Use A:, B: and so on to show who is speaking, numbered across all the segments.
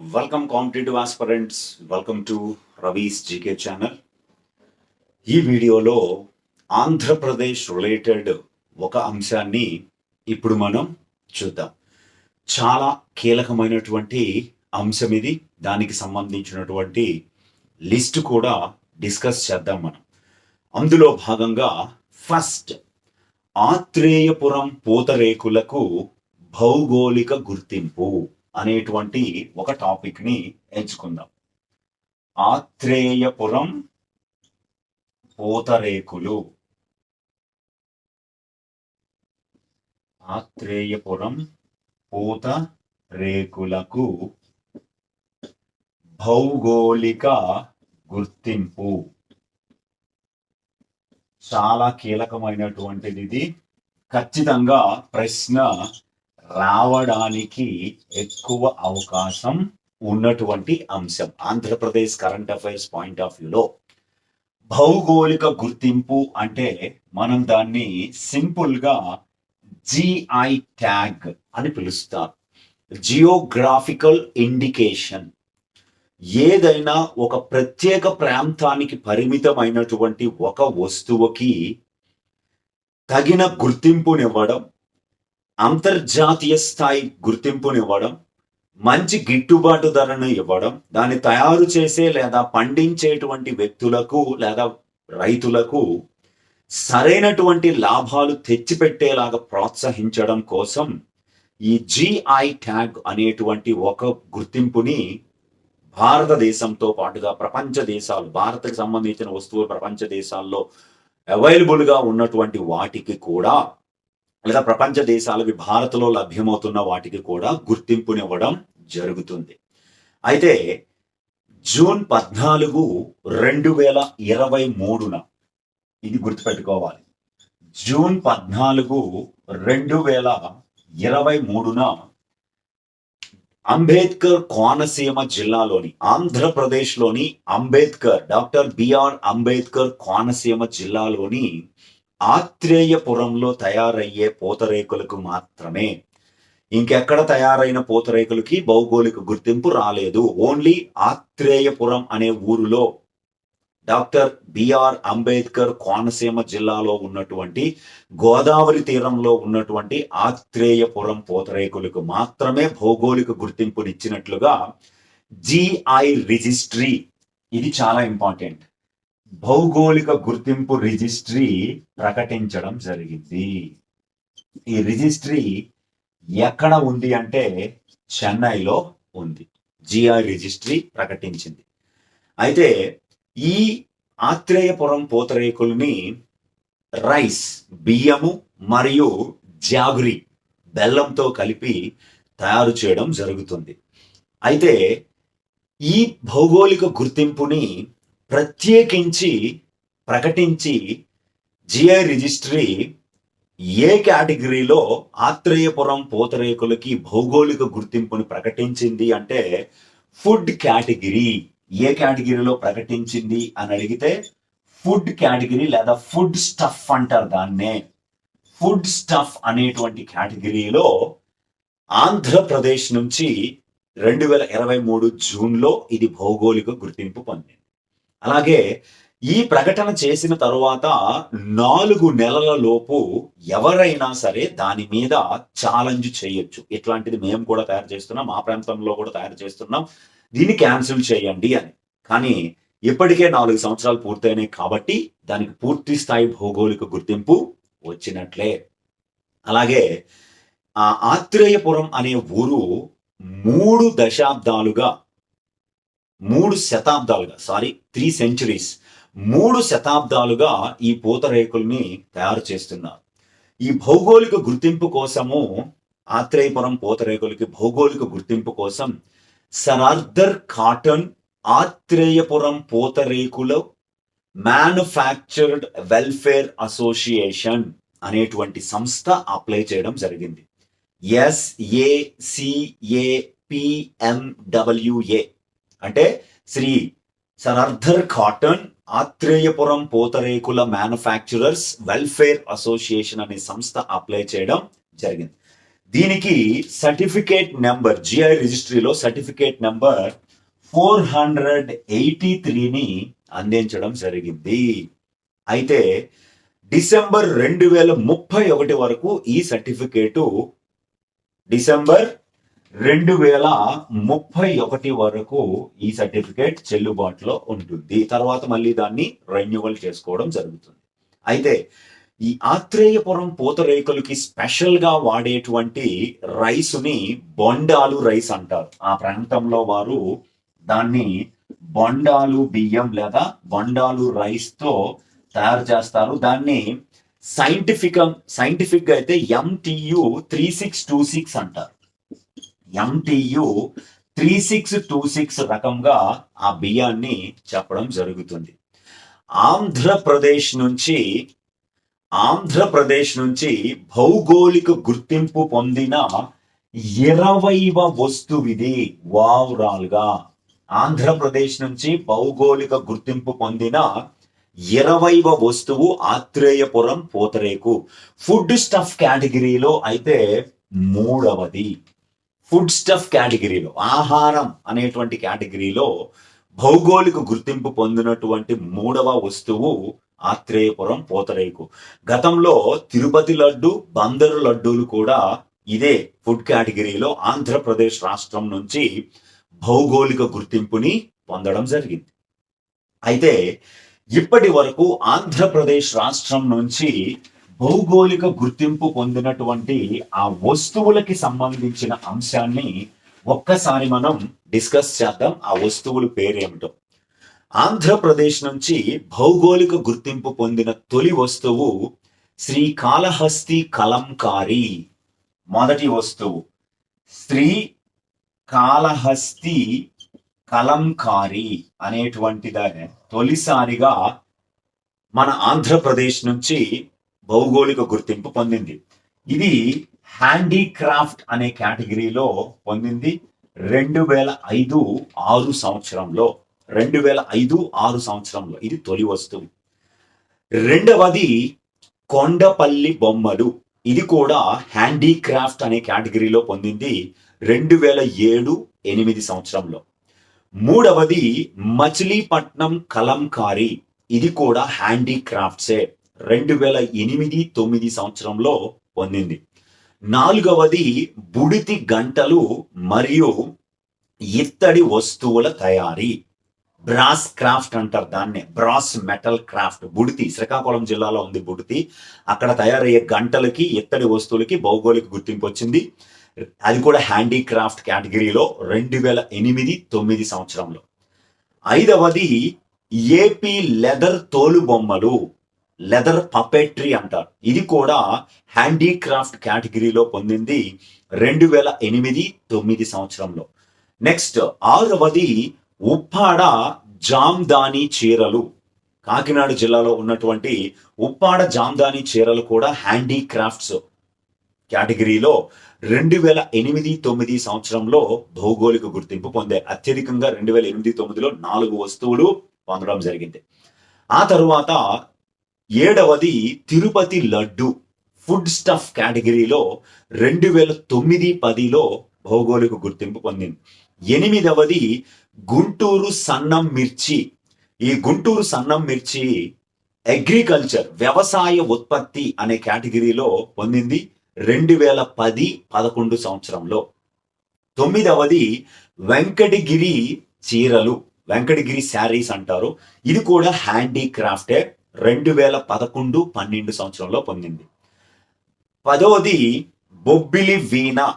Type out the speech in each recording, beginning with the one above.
A: Welcome competitive aspirants welcome to Ravi's GK channel ఈ వీడియోలో Andhra Pradesh related ఒక అంశాన్ని ఇప్పుడు మనం చూద్దాం. చాలా కీలకమైనటువంటి అంశం ఇది. దానికి సంబంధించినటువంటి లిస్ట్ కూడా డిస్కస్ చేద్దాం మనం. అందులో భాగంగా ఫస్ట్ ఆత్రేయపురం పూతరేకులకు భౌగోళిక గుర్తింపు. అనేటువంటి ఒక టాపిక్ని ఎంచుకుందాం. ఆత్రేయపురం పూతరేకులు. ఆత్రేయపురం పూత రేకులకు భౌగోళిక గుర్తింపు. చాలా కీలకమైనటువంటిది ఇది. ఖచ్చితంగా ప్రశ్న రావడానికి ఎక్కువ అవకాశం ఉన్నటువంటి అంశం. Andhra Pradesh current affairs point of వ్యూలో భౌగోళిక గుర్తింపు అంటే మనం దాన్ని సింపుల్గా జిఐ ట్యాగ్ అని పిలుస్తారు. జియోగ్రాఫికల్ ఇండికేషన్ ఏదైనా ఒక ప్రత్యేక ప్రాంతానికి పరిమితమైనటువంటి ఒక వస్తువుకి తగిన గుర్తింపునివ్వడం అంతర్జాతీయ స్థాయి గుర్తింపునివ్వడం మంచి గిట్టుబాటు ధరను ఇవ్వడం దాన్ని తయారు చేసే లేదా పండించేటువంటి వ్యక్తులకు లేదా రైతులకు సరైనటువంటి లాభాలు తెచ్చిపెట్టేలాగా ప్రోత్సహించడం కోసం ఈ జిఐ ట్యాగ్ అనేటువంటి ఒక గుర్తింపుని భారతదేశంతో పాటుగా ప్రపంచ దేశాలు భారత్కి సంబంధించిన వస్తువులు ప్రపంచ దేశాల్లో అవైలబుల్గా ఉన్నటువంటి వాటికి కూడా లేదా ప్రపంచ దేశాలకి భారత్లో లభ్యమవుతున్న వాటికి కూడా గుర్తింపునివ్వడం జరుగుతుంది. అయితే జూన్ పద్నాలుగు రెండు వేల ఇరవై మూడున ఇది గుర్తుపెట్టుకోవాలి. జూన్ పద్నాలుగు రెండు వేల ఇరవై మూడున అంబేద్కర్ కోనసీమ జిల్లాలోని ఆంధ్రప్రదేశ్లోని Ambedkar doctor B R Ambedkar Konaseema జిల్లాలోని ఆత్రేయపురంలో తయారయ్యే పూతరేకులకు మాత్రమే. ఇంకెక్కడ తయారైన పూతరేకులకి? భౌగోళిక గుర్తింపు రాలేదు. ఓన్లీ ఆత్రేయపురం అనే ఊరిలో డాక్టర్ బిఆర్ అంబేద్కర్ కోనసీమ జిల్లాలో ఉన్నటువంటి గోదావరి తీరంలో ఉన్నటువంటి ఆత్రేయపురం పూతరేకులకు మాత్రమే భౌగోళిక గుర్తింపునిచ్చినట్లుగా జిఐ రిజిస్ట్రీ. ఇది చాలా ఇంపార్టెంట్. భౌగోళిక గుర్తింపు రిజిస్ట్రీ ప్రకటించడం జరిగింది. ఈ రిజిస్ట్రీ ఎక్కడ ఉంది అంటే చెన్నైలో ఉంది. జిఐ రిజిస్ట్రీ ప్రకటించింది. అయితే ఈ ఆత్రేయపురం పూతరేకుల్ని రైస్ బియ్యము మరియు జాగురి బెల్లంతో కలిపి తయారు చేయడం జరుగుతుంది. అయితే ఈ భౌగోళిక గుర్తింపుని ప్రత్యేకించి ప్రకటించి జిఐ రిజిస్ట్రీ ఏ కేటగిరీలో ఆత్రేయపురం పూతరేకులకి భౌగోళిక గుర్తింపుని ప్రకటించింది అంటే ఫుడ్ కేటగిరీ. ఏ కేటగిరీలో ప్రకటించింది అని అడిగితే ఫుడ్ కేటగిరీ లేదా ఫుడ్ స్టఫ్ అంటారు దాన్నే. ఫుడ్ స్టఫ్ అనేటువంటి కేటగిరీలో ఆంధ్రప్రదేశ్ నుంచి రెండు వేల ఇరవై మూడు జూన్లో ఇది భౌగోళిక గుర్తింపు పొందింది. అలాగే ఈ ప్రకటన చేసిన తరువాత నాలుగు నెలల లోపు ఎవరైనా సరే దాని మీద ఛాలెంజ్ చేయొచ్చు. ఇట్లాంటిది మేము కూడా తయారు చేస్తున్నాం. మా ప్రాంతంలో కూడా తయారు చేస్తున్నాం. దీన్ని క్యాన్సిల్ చేయండి అని. కానీ ఇప్పటికే నాలుగు సంవత్సరాలు పూర్తయినాయి కాబట్టి దానికి పూర్తి స్థాయి భౌగోళిక గుర్తింపు వచ్చినట్లే. అలాగే ఆ ఆత్రేయపురం అనే ఊరు మూడు దశాబ్దాలుగా మూడు శతాబ్దాలుగా సారీ త్రీ సెంచురీస్ మూడు శతాబ్దాలుగా ఈ పూతరేకుల్ని తయారు చేస్తున్నారు. ఈ భౌగోళిక గుర్తింపు కోసము ఆత్రేయపురం పూతరేకులకి భౌగోళిక గుర్తింపు కోసం సరార్దర్ కాటన్ ఆత్రేయపురం పూతరేకుల మ్యానుఫ్యాక్చర్డ్ వెల్ఫేర్ అసోసియేషన్ అనేటువంటి సంస్థ అప్లై చేయడం జరిగింది. ఎస్ఏసిఏపిఎండబ్ల్యూఏ అంటే Shri Sir Arthur Cotton Atreyapuram పూతరేకుల manufacturers welfare association అనే సంస్థ అప్లై చేయడం జరిగింది. దీనికి certificate number GI రిజిస్ట్రీలో certificate number four hundred eighty త్రీని అందించడం జరిగింది. అయితే డిసెంబర్ రెండు వేల ముప్పై ఒకటి వరకు ఈ సర్టిఫికేటు డిసెంబర్ రెండు వేల ముప్పై ఒకటి వరకు ఈ సర్టిఫికేట్ చెల్లుబాటులో ఉంటుంది. తర్వాత మళ్ళీ దాన్ని రెన్యువల్ చేసుకోవడం జరుగుతుంది. అయితే ఈ ఆత్రేయపురం పూతరేకులకి స్పెషల్గా వాడేటువంటి రైసుని బొండాలు రైస్ అంటారు. ఆ ప్రాంతంలో వారు దాన్ని బొండాలు బియ్యం లేదా బొండాలు రైస్తో తయారు చేస్తారు. దాన్ని సైంటిఫిక్ సైంటిఫిక్గా అయితే MTU three six two six అంటారు. MTU three six two six రకంగా ఆ బియ్యాన్ని చెప్పడం జరుగుతుంది. ఆంధ్రప్రదేశ్ నుంచి ఆంధ్రప్రదేశ్ నుంచి భౌగోళిక గుర్తింపు పొందిన ఇరవైవ వస్తువిది ఓవరాల్గా ఆంధ్రప్రదేశ్ నుంచి భౌగోళిక గుర్తింపు పొందిన ఇరవైవ వస్తువు ఆత్రేయపురం పూతరేకు. ఫుడ్ స్టఫ్ కేటగిరీలో అయితే మూడవది. ఫుడ్ స్టఫ్ కేటగిరీలో ఆహారం అనేటువంటి కేటగిరీలో భౌగోళిక గుర్తింపు పొందినటువంటి మూడవ వస్తువు ఆత్రేయపురం పోతరేకు. గతంలో తిరుపతి లడ్డు బందరు లడ్డూలు కూడా ఇదే ఫుడ్ కేటగిరీలో ఆంధ్రప్రదేశ్ రాష్ట్రం నుంచి భౌగోళిక గుర్తింపుని పొందడం జరిగింది. అయితే ఇప్పటి వరకు ఆంధ్రప్రదేశ్ రాష్ట్రం నుంచి భౌగోళిక గుర్తింపు పొందినటువంటి ఆ వస్తువులకి సంబంధించిన అంశాన్ని ఒక్కసారి మనం డిస్కస్ చేద్దాం. ఆ వస్తువుల పేరేమిటో. ఆంధ్రప్రదేశ్ నుంచి భౌగోళిక గుర్తింపు పొందిన తొలి వస్తువు శ్రీకాళహస్తి కలంకారి. మొదటి వస్తువు శ్రీ కాళహస్తి కలంకారి అనేటువంటిదే తొలిసారిగా మన ఆంధ్రప్రదేశ్ నుంచి భౌగోళిక గుర్తింపు పొందింది. ఇది హ్యాండీక్రాఫ్ట్ అనే కేటగిరీలో పొందింది రెండు వేల ఐదు ఆరు సంవత్సరంలో. రెండు వేల ఐదు ఆరు సంవత్సరంలో ఇది తొలి వస్తువు. రెండవది కొండపల్లి బొమ్మలు. ఇది కూడా హ్యాండీక్రాఫ్ట్ అనే కేటగిరీలో పొందింది రెండు వేల ఏడు ఎనిమిది సంవత్సరంలో. మూడవది మచిలీపట్నం కలంకారి. ఇది కూడా హ్యాండీక్రాఫ్ట్సే. రెండు వేల ఎనిమిది తొమ్మిది సంవత్సరంలో పొందింది. నాలుగవది బుడితి గంటలు మరియు ఇత్తడి వస్తువుల తయారీ. బ్రాస్ క్రాఫ్ట్ అంటారు దాన్నే. Brass metal craft. Budithi. Srikakulam జిల్లాలో ఉంది బుడితి. అక్కడ తయారయ్యే గంటలకి ఇత్తడి వస్తువులకి భౌగోళిక గుర్తింపు వచ్చింది. అది కూడా హ్యాండీక్రాఫ్ట్ కేటగిరీలో రెండు వేల ఎనిమిది తొమ్మిది సంవత్సరంలో. ఐదవది ఏపీ లెదర్ తోలు బొమ్మలు లెదర్ పపెట్రీ అంటారు. ఇది కూడా హ్యాండీక్రాఫ్ట్ కేటగిరీలో పొందింది రెండు వేల ఎనిమిది తొమ్మిది సంవత్సరంలో. నెక్స్ట్ ఆరవది ఉప్పాడ జామ్దాని చీరలు. కాకినాడ జిల్లాలో ఉన్నటువంటి ఉప్పాడ జామ్దాని చీరలు కూడా హ్యాండీక్రాఫ్ట్స్ కేటగిరీలో రెండు వేల ఎనిమిది తొమ్మిది సంవత్సరంలో భౌగోళిక గుర్తింపు పొందాయి. అత్యధికంగా రెండు వేల ఎనిమిది తొమ్మిదిలో నాలుగు వస్తువులు పొందడం జరిగింది. ఆ తరువాత ఏడవది తిరుపతి లడ్డు. ఫుడ్ స్టఫ్ కేటగిరీలో రెండు వేల తొమ్మిది పదిలో భౌగోళిక గుర్తింపు పొందింది. ఎనిమిదవది గుంటూరు సన్నం మిర్చి. ఈ గుంటూరు సన్నం మిర్చి అగ్రికల్చర్ వ్యవసాయ ఉత్పత్తి అనే కేటగిరీలో పొందింది రెండు వేల పది పదకొండు సంవత్సరంలో. తొమ్మిదవది వెంకటగిరి చీరలు. వెంకటగిరి శారీస్ అంటారు. ఇది కూడా హ్యాండీక్రాఫ్టే. రెండు వేల పదకొండు పన్నెండు సంవత్సరంలో పొందింది. పదవది బొబ్బిలి వీణ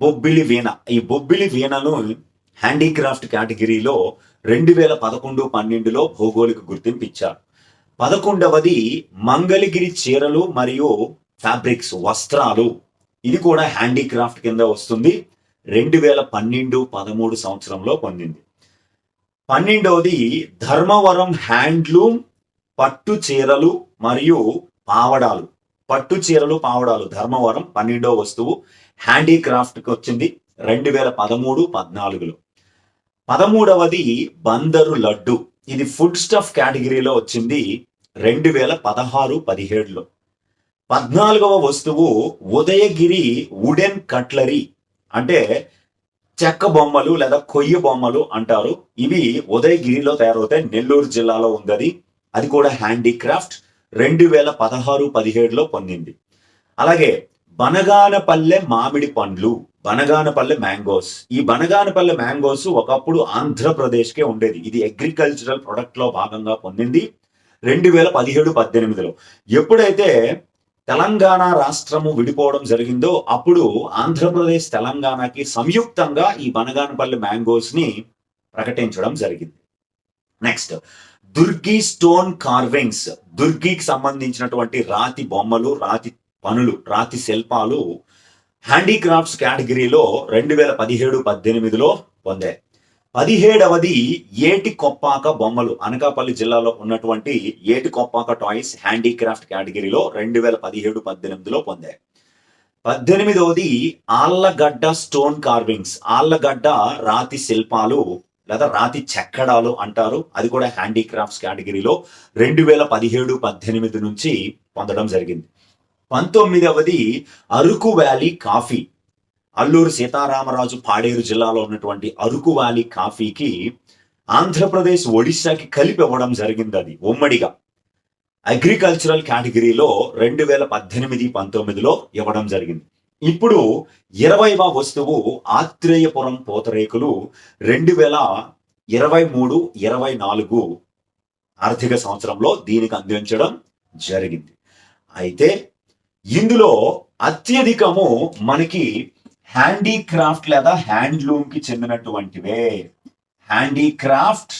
A: బొబ్బిలి వీణ. ఈ బొబ్బిలి వీణను హ్యాండీక్రాఫ్ట్ కేటగిరీలో రెండు వేల పదకొండు పన్నెండులో భౌగోళిక గుర్తింపు ఇచ్చారు. పదకొండవది మంగళగిరి చీరలు మరియు ఫ్యాబ్రిక్స్ వస్త్రాలు. ఇది కూడా హ్యాండీక్రాఫ్ట్ కింద వస్తుంది. రెండు వేల పన్నెండు పదమూడు సంవత్సరంలో పొందింది. పన్నెండవది ధర్మవరం హ్యాండ్లూమ్ పట్టు చీరలు మరియు పావడాలు. పట్టు చీరలు పావడాలు. ధర్మవరం పన్నెండో వస్తువు. హ్యాండీక్రాఫ్ట్కి వచ్చింది రెండు వేల పదమూడు పద్నాలుగులో. పదమూడవది బందరు లడ్డు. ఇది ఫుడ్ స్టఫ్ కేటగిరీలో వచ్చింది రెండు వేల పదహారు పదిహేడులో. పద్నాలుగవ వస్తువు ఉదయగిరి వుడెన్ కట్లరీ అంటే చెక్క బొమ్మలు లేదా కొయ్య బొమ్మలు అంటారు. ఇవి ఉదయగిరిలో తయారవుతాయి. నెల్లూరు జిల్లాలో ఉంది అది కూడా హ్యాండీక్రాఫ్ట్ రెండు వేల పదహారు పదిహేడులో పొందింది. అలాగే బనగానపల్లె మామిడి పండ్లు బనగానపల్లె మ్యాంగోస్. ఈ బనగానపల్లె మ్యాంగోస్ ఒకప్పుడు ఆంధ్రప్రదేశ్కే ఉండేది. ఇది అగ్రికల్చరల్ ప్రొడక్ట్లో భాగంగా పొందింది రెండు వేల పదిహేడు పద్దెనిమిదిలో. ఎప్పుడైతే తెలంగాణ రాష్ట్రము విడిపోవడం జరిగిందో అప్పుడు ఆంధ్రప్రదేశ్ తెలంగాణకి సంయుక్తంగా ఈ బనగానపల్లి మ్యాంగోస్ని ప్రకటించడం జరిగింది. నెక్స్ట్ దుర్గి స్టోన్ కార్వింగ్స్ దుర్గికి సంబంధించినటువంటి రాతి బొమ్మలు రాతి పనులు రాతి శిల్పాలు హ్యాండీక్రాఫ్ట్స్ కేటగిరీలో రెండు వేల పదిహేడు పద్దెనిమిదిలో పొందాయి. పదిహేడవది ఏటి కొప్పాక బొమ్మలు. అనకాపల్లి జిల్లాలో ఉన్నటువంటి ఏటి కొప్పాక టాయ్స్ హ్యాండీక్రాఫ్ట్ కేటగిరీలో రెండు వేల పదిహేడు పద్దెనిమిదిలో పొందాయి. పద్దెనిమిదవది ఆళ్ళగడ్డ స్టోన్ కార్వింగ్స్. ఆళ్ళగడ్డ రాతి శిల్పాలు లేదా రాతి చెక్కడాలు అంటారు. అది కూడా హ్యాండీక్రాఫ్ట్స్ కేటగిరీలో రెండు వేల పదిహేడు పద్దెనిమిది నుంచి పొందడం జరిగింది. పంతొమ్మిదవది అరకు వ్యాలీ కాఫీ. అల్లూరు సీతారామరాజు పాడేరు జిల్లాలో ఉన్నటువంటి అరకు వ్యాలీ కాఫీకి ఆంధ్రప్రదేశ్ ఒడిశాకి కలిపి ఇవ్వడం జరిగింది అది ఉమ్మడిగా. అగ్రికల్చరల్ కేటగిరీలో రెండు వేల పద్దెనిమిది పంతొమ్మిదిలో ఇవ్వడం జరిగింది. ఇప్పుడు ఇరవైవ వస్తువు ఆత్రేయపురం పూతరేకులు రెండు వేల ఇరవై మూడు ఇరవై నాలుగు ఆర్థిక సంవత్సరంలో దీనికి అందించడం జరిగింది. అయితే ఇందులో అత్యధికము మనకి హ్యాండీక్రాఫ్ట్ లేదా హ్యాండ్లూమ్కి చెందినటువంటివే. హ్యాండీక్రాఫ్ట్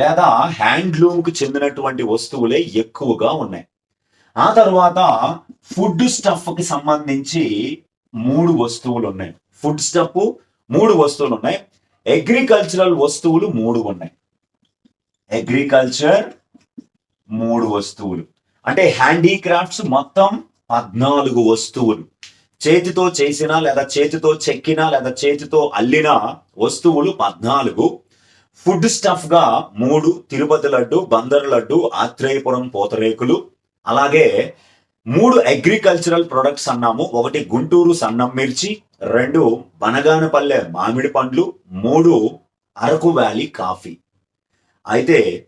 A: లేదా హ్యాండ్లూమ్కి చెందినటువంటి వస్తువులే ఎక్కువగా ఉన్నాయి. ఆ తర్వాత ఫుడ్ స్టఫ్కి సంబంధించి మూడు వస్తువులు ఉన్నాయి ఫుడ్ స్టఫ్ మూడు వస్తువులు ఉన్నాయి అగ్రికల్చరల్ వస్తువులు మూడు ఉన్నాయి. అగ్రికల్చర్ మూడు వస్తువులు. అంటే హ్యాండీక్రాఫ్ట్స్ మొత్తం పద్నాలుగు వస్తువులు. చేతితో చేసిన లేదా చేతితో చెక్కిన లేదా చేతితో అల్లిన వస్తువులు పద్నాలుగు. ఫుడ్ స్టఫ్గా మూడు తిరుపతి లడ్డు బందర్ లడ్డు ఆత్రేయపురం పూతరేకులు. అలాగే మూడు అగ్రికల్చరల్ ప్రొడక్ట్స్ అన్నాము. ఒకటి గుంటూరు సన్నం మిర్చి రెండు బనగానపల్లె మామిడి పండ్లు మూడు అరకు వ్యాలీ కాఫీ. అయితే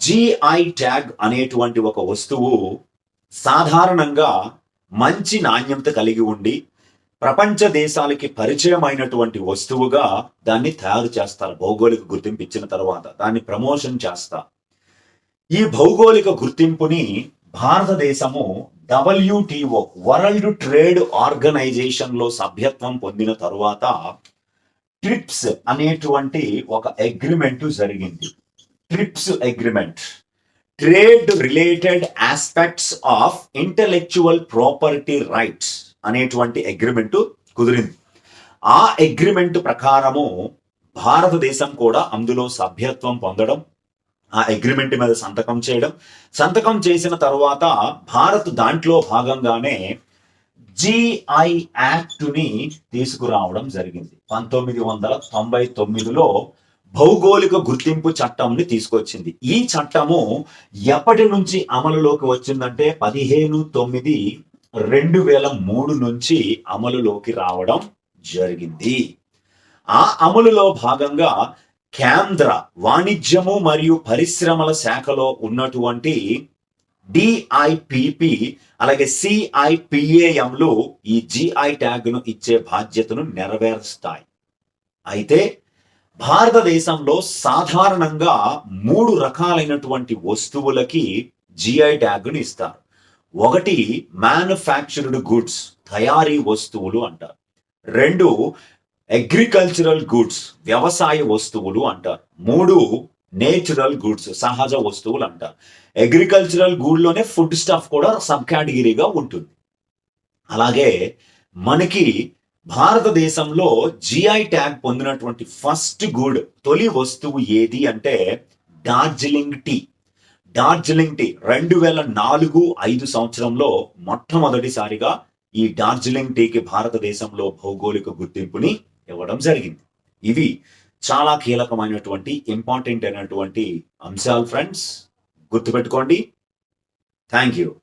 A: జిఐ ట్యాగ్ అనేటువంటి ఒక వస్తువు సాధారణంగా మంచి నాణ్యత కలిగి ఉండి ప్రపంచ దేశాలకి పరిచయమైనటువంటి వస్తువుగా దాన్ని తయారు చేస్తారు. భౌగోళిక గుర్తింపు ఇచ్చిన తర్వాత దాన్ని ప్రమోషన్ చేస్తా ఈ భౌగోళిక గుర్తింపుని భారతదేశము డబ్ల్యూటిఓ వరల్డ్ ట్రేడ్ ఆర్గనైజేషన్లో సభ్యత్వం పొందిన తరువాత ట్రిప్స్ అనేటువంటి ఒక అగ్రిమెంట్ జరిగింది. TRIPS agreement trade related aspects of intellectual property rights అనేటువంటి అగ్రిమెంట్ కుదిరింది. ఆ అగ్రిమెంట్ ప్రకారము భారతదేశం కూడా అందులో సభ్యత్వం పొందడం ఆ అగ్రిమెంట్ మీద సంతకం చేయడం. సంతకం చేసిన తర్వాత భారత్ దాంట్లో భాగంగానే జిఐ యాక్ట్ని తీసుకురావడం జరిగింది. పంతొమ్మిది వందల తొంభై తొమ్మిదిలో భౌగోళిక గుర్తింపు చట్టంని తీసుకొచ్చింది. ఈ చట్టము ఎప్పటి నుంచి అమలులోకి వచ్చిందంటే పదిహేను తొమ్మిది రెండు వేల మూడు నుంచి అమలులోకి రావడం జరిగింది. ఆ అమలులో భాగంగా కేంద్ర వాణిజ్యము మరియు పరిశ్రమల శాఖలో ఉన్నటువంటి డిఐపిపి అలాగే సిఐపిఏఎంలు ఈ జిఐ ట్యాగ్ను ఇచ్చే బాధ్యతను నెరవేరుస్తాయి. అయితే భారతదేశంలో సాధారణంగా మూడు రకాలైనటువంటి వస్తువులకి జిఐ ట్యాగ్ను ఇస్తారు. ఒకటి మ్యానుఫ్యాక్చర్డ్ గుడ్స్ తయారీ వస్తువులు అంటారు. రెండు అగ్రికల్చరల్ గుడ్స్ వ్యవసాయ వస్తువులు అంటారు. మూడు నేచురల్ గుడ్స్ సహజ వస్తువులు అంటారు. అగ్రికల్చరల్ గూడ్లోనే ఫుడ్ స్టఫ్ కూడా సబ్ కేటగిరీగా ఉంటుంది. అలాగే మనకి భారతదేశంలో జిఐ ట్యాగ్ పొందినటువంటి ఫస్ట్ గుడ్ తొలి వస్తువు ఏది అంటే డార్జిలింగ్ టీ. డార్జిలింగ్ టీ రెండు వేల నాలుగు ఐదు సంవత్సరంలో మొట్టమొదటిసారిగా ఈ డార్జిలింగ్ టీకి భారతదేశంలో భౌగోళిక గుర్తింపుని ఇవ్వడం జరిగింది. ఇవి చాలా కీలకమైనటువంటి ఇంపార్టెంట్ అయినటువంటి అంశాలు ఫ్రెండ్స్ గుర్తుపెట్టుకోండి. Thank you